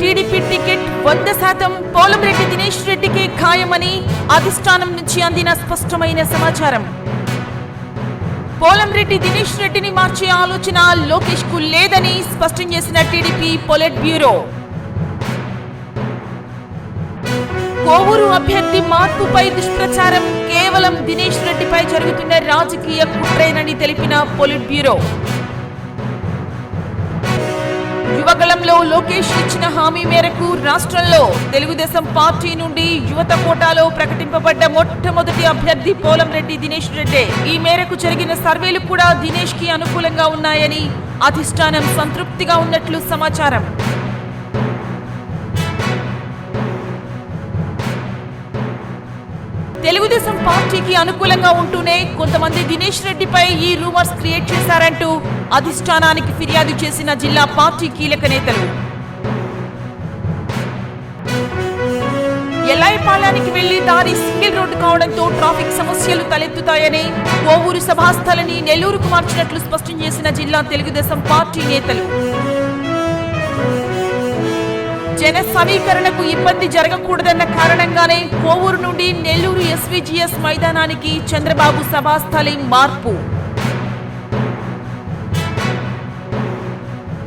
TDP ticket వంద శాతం పోలంరెడ్డి దినేష్ రెడ్డికి ఖాయమని అధిష్టానం నుంచి అందిన స్పష్టమైన సమాచారం. పోలంరెడ్డి దినేష్ రెడ్డిని మార్చే ఆలోచన లోకేష్కు లేదని స్పష్టం చేసిన టీడీపీ పొలిట్ బ్యూరో కోవూరు అభ్యర్థి మార్పుపై దుష్ప్రచారం కేవలం దినేష్ రెడ్డిపై జరుగుతున్న రాజకీయ కుట్రేనని తెలిపిన పొలిట్ బ్యూరో యువగళంలో లోకేష్ ఇచ్చిన హామీ మేరకు రాష్ట్రంలో తెలుగుదేశం పార్టీ నుండి యువత కోటాలో ప్రకటింపబడ్డ మొట్టమొదటి అభ్యర్థి పోలంరెడ్డి దినేష్ రెడ్డి. ఈ మేరకు జరిగిన సర్వేలు కూడా దినేష్కి అనుకూలంగా ఉన్నాయని అధిష్టానం సంతృప్తిగా ఉన్నట్లు సమాచారం. తెలుగుదేశం పార్టీకి అనుకూలంగా ఉంటూనే కొంతమంది దినేష్ రెడ్డిపై ఈ రూమర్స్ క్రియేట్ చేశారంటూ అధిష్టానానికి ఫిర్యాదు చేసిన జిల్లా పార్టీ కీలక నేతలు. ఎల్లాయిపాలెనికి వెళ్ళి దారి సింగిల్ రోడ్డు కావడంతో ట్రాఫిక్ సమస్యలు తలెత్తుతాయని కోవూరు సభాస్థలని నెల్లూరుకు మార్చినట్లు స్పష్టం చేసిన జిల్లా తెలుగుదేశం పార్టీ నేతలు. జన సమీకరణకు ఇబ్బంది జరగకూడదన్న కారణంగానే కోవూరు నుండి నెల్లూరు ఎస్వీజీఎస్ మైదానానికి చంద్రబాబు సభాస్థలి మార్పు.